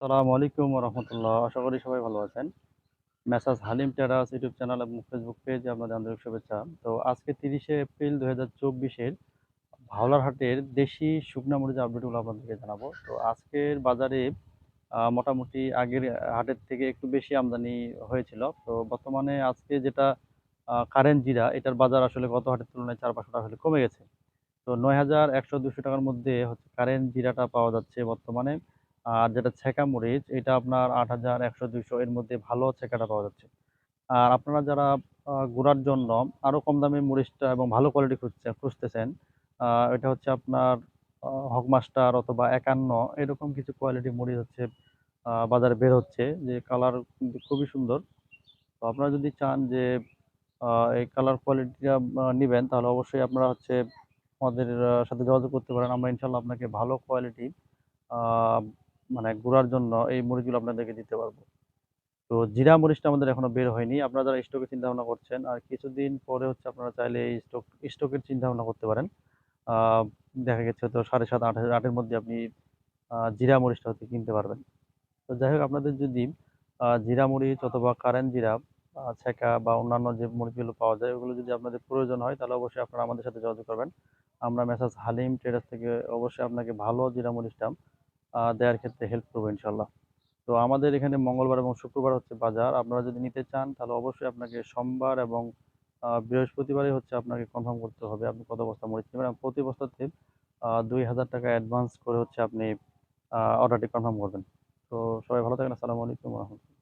আসসালামু আলাইকুম রহমতুল্লাহ আশা করি সবাই ভালো আছেন। মেসাজ হালিম টেরাস ইউটিউব চ্যানেল এবং ফেসবুক পেজে আপনাদের আন্তরিক শুভেচ্ছা। তো আজকে তিরিশে এপ্রিল দু হাজার চব্বিশের হাটের দেশি শুকনা মরিচ আপডেটগুলো আপনাদেরকে জানাব। তো আজকের বাজারে মোটামুটি আগের হাটের থেকে একটু বেশি আমদানি হয়েছিল। তো বর্তমানে আজকে যেটা কারেন্ট জিরা, এটার বাজার আসলে গত হাটের তুলনায় চার পাঁচশো টাকা কমে গেছে। তো নয় হাজার একশো দুশো টাকার মধ্যে হচ্ছে কারেন্ট জিরাটা পাওয়া যাচ্ছে বর্তমানে। আর যেটা ছেঁকা মরিচ, এটা আপনার আট হাজার একশো দুইশো এর মধ্যে ভালো ছেঁকাটা পাওয়া যাচ্ছে। আর আপনারা যারা গুঁড়ার জন্য আরও কম দামে মরিচটা এবং ভালো কোয়ালিটি খুঁজছে, খুঁজতেছেন এটা হচ্ছে আপনার হক মাস্টার অথবা একান্ন এরকম কিছু কোয়ালিটি মরিচ হচ্ছে বাজারে বের হচ্ছে। যে কালার খুবই সুন্দর। তো আপনারা যদি চান যে এই কালার কোয়ালিটিটা নেবেন, তাহলে অবশ্যই আপনারা হচ্ছে আমাদের সাথে যোগাযোগ করতে পারেন। আমরা ইনশাল্লাহ আপনাকে ভালো কোয়ালিটি মানে গুঁড়ার জন্য এই মরিচগুলো আপনাদেরকে দিতে পারব। তো জিরা মরিচটা আমাদের এখনও বের হয়নি। আপনারা যারা স্টকের চিন্তা ভাবনা করছেন, আর কিছুদিন পরে হচ্ছে আপনারা চাইলে এই স্টক স্টকের চিন্তা ভাবনা করতে পারেন। দেখা গেছে তো সাড়ে সাত, আট আটের মধ্যে আপনি জিরা মরিচটা হচ্ছে কিনতে পারবেন। তো যাই হোক, আপনাদের যদি জিরা মরিচ অথবা কারেন্ট জিরা ছেঁকা বা অন্যান্য যে মরিচগুলো পাওয়া যায়, ওগুলো যদি আপনাদের প্রয়োজন হয়, তাহলে অবশ্যই আপনারা আমাদের সাথে যোগাযোগ করবেন। আমরা মেসাজ হালিম ট্রেডার্স থেকে অবশ্যই আপনাকে ভালো জিরা মরিচটা দেওয়ার ক্ষেত্রে হেল্প করব ইনশাল্লাহ তো আমাদের এখানে মঙ্গলবার এবং শুক্রবার হচ্ছে বাজার। আপনারা যদি নিতে চান, তাহলে অবশ্যই আপনাকে সোমবার এবং বৃহস্পতিবারই হচ্ছে আপনাকে কনফার্ম করতে হবে আপনি কত বস্তা মরিচ নেবেন প্রতি বস্তাতে থেকে দুই হাজার টাকা অ্যাডভান্স করে হচ্ছে আপনি অর্ডারটি কনফার্ম করবেন। তো সবাই ভালো থাকেন। আসসালামু আলাইকুম রহমতুল্লাহ।